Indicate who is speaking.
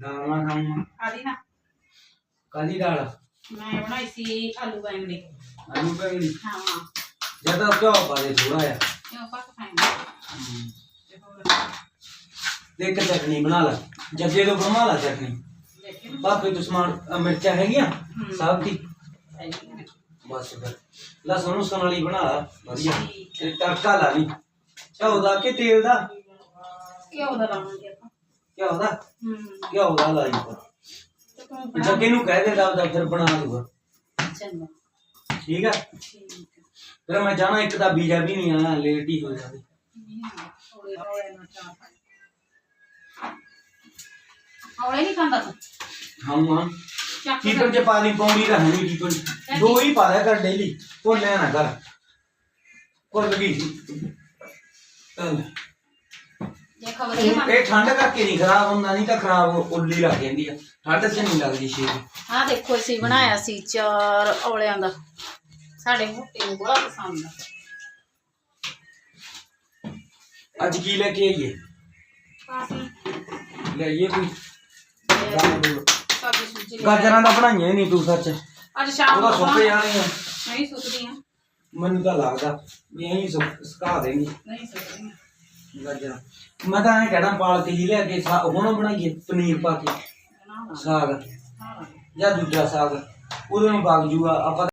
Speaker 1: ਦਾਲਾਂ ਖਾਊਂਗਾ।
Speaker 2: ਕਾਹਦੀ ਨਾ
Speaker 1: ਕਾਦੀ ਦਾਲ?
Speaker 2: ਮੈਂ ਬਣਾਈ ਸੀ ਆਲੂ ਬੈਂਗਣੀ।
Speaker 1: ਆਲੂ ਪੈਂਦੀ
Speaker 2: ਹਾਂ।
Speaker 1: ਜ਼ਿਆਦਾ ਘਿਓ ਪਾ ਦੇ ਥੋੜਾ ਜਿਹਾ।
Speaker 2: ਇਹ ਪੱਕ ਖਾਏਂਗਾ।
Speaker 1: ਹਮ,
Speaker 2: ਤੇ ਹੋਰ?
Speaker 1: ਤੇ ਇੱਕ ਚਟਨੀ ਬਣਾ ਲੈ। ਜੱਗੇ ਤੋਂ ਬਣਵਾ ਲੈ ਚਟਨੀ।
Speaker 2: ਦੇਖੀ। ਨਾ
Speaker 1: ਬਾਕੀ ਤੂੰ ਸਮਾਨ ਅਹ ਮਿਰਚਾਂ ਹੈਗੀਆਂ? ਸਭ ਦੀ?
Speaker 2: ਹੈਗੀ ਨੇ।
Speaker 1: ਬਸ ਫਿਰ। ਲਸਣ ਉਸਣ ਵਾਲੀ ਬਣਾ ਲਾ। ਵਧੀਆ। ਤੇ ਤੜਕਾ ਲਾ ਲਈ। ਘਿਓ ਦਾ ਕਿ ਤੇਲ ਦਾ?
Speaker 2: ਘਿਓ ਦਾ ਲਾਵਾਂਗੇ ਆਪਾਂ।
Speaker 1: ਘਿਓ ਦਾ?
Speaker 2: ਹੂੰ।
Speaker 1: ਘਿਓ ਦਾ ਲਾਈ
Speaker 2: ਤੇ ਤੂੰ ਬਣਾ।
Speaker 1: ਜੱਗੇ ਨੂੰ ਕਹਿ ਦੇ ਦਾ ਉਹਦਾ ਫਿਰ ਬਣਾ ਦੂਗਾ।
Speaker 2: ਚੰਗਾ।
Speaker 1: ਠੀਕ ਆ?
Speaker 2: ਠੀਕ ਹੈ
Speaker 1: ਫਿਰ ਮੈਂ ਜਾਣਾ ਇੱਕ ਤਾਂ ਵੀਜ਼ਾ ਵੀ ਨਹੀਂ ਆਣਾ ਲੇਟ ਹੀ ਹੋ ਜਾਵੇ।
Speaker 2: ਨਾ ਚਾਹ ਹੌਲੇ ਨਹੀਂ ਖਾਂਦਾ ਤੂੰ?
Speaker 1: ਹਾਂ ਹਾਂ।
Speaker 2: ਚੱਕ
Speaker 1: ਕੀਪਨ ਚ ਪਾਣੀ ਪਾਉਣੀ ਰਹਿਣੀ ਕੀਪਨ ਦੋ ਹੀ ਪਾ ਲਿਆ ਕਰ ਡੇਲੀ ਭੁੱਲਿਆ ਨਾ ਕਰ। ਗਈ। ਸੀ
Speaker 2: ਇਹ
Speaker 1: ਠੰਡ ਕਰਕੇ ਨਹੀਂ ਖਰਾਬ ਹੁੰਦਾ ਨਹੀਂ ਤਾਂ ਖਰਾਬ ਉੱਲੀ ਲੱਗ ਜਾਂਦੀ ਆ। ਠੰਡ 'ਚ ਨਹੀਂ ਲੱਗਦੀ ਛੇਤੀ।
Speaker 2: ਆ ਦੇਖੋ ਅਸੀਂ ਬਣਾਇਆ ਸੀ ਚਾਰ ਔਲਿਆਂ ਦਾ। ਸਾਡੇ ਮੁੱਟੇ ਨੂੰ ਬੜਾ ਪਸੰਦ ਆ।
Speaker 1: ਅੱਜ ਕੀ ਲੈ ਕੇ ਆਈਏ? ਲੈ ਆਈਏ ਕੋਈ?
Speaker 2: ਸਬਜ਼ੀ ਸੁਜੀ ਲੈ
Speaker 1: ਗਾਜਰਾਂ ਦਾ ਬਣਾਈਆਂ ਨਹੀਂ ਤੂੰ ਸੱਚ।
Speaker 2: ਅੱਜ ਸ਼ਾਮ
Speaker 1: ਉਹਦਾ
Speaker 2: ਨੂੰ
Speaker 1: ਸੁੱਕ
Speaker 2: ਬਣਾ-
Speaker 1: ਜਾਣੀਆਂ
Speaker 2: ਨਹੀਂ ਸੁੱਕਦੀ ਆ
Speaker 1: ਮੈਨੂੰ ਤਾਂ ਲੱਗਦਾ ਵੀ ਐਂ ਸੁੱਕ ਦੇਣੀ।
Speaker 2: ਨਹੀਂ ਸੁੱਕਦੀ।
Speaker 1: ਗਾਜਰਾਂ ਮੈਂ ਤਾਂ ਐਂ ਕਹਿਣਾ ਪਾਲ ਕੇ ਜੀ ਲੈ ਕੇ ਸਾ- ਹੁਣ ਬਣਾਈਏ ਪਨੀਰ ਪਾ ਕੇ। ਸਾਗ। ਜਾਂ ਦੂਜਾ ਸਾਗ। ਉਹਦੇ ਨੂੰ ਵਗ ਜੂਗਾ ਆਪਾਂ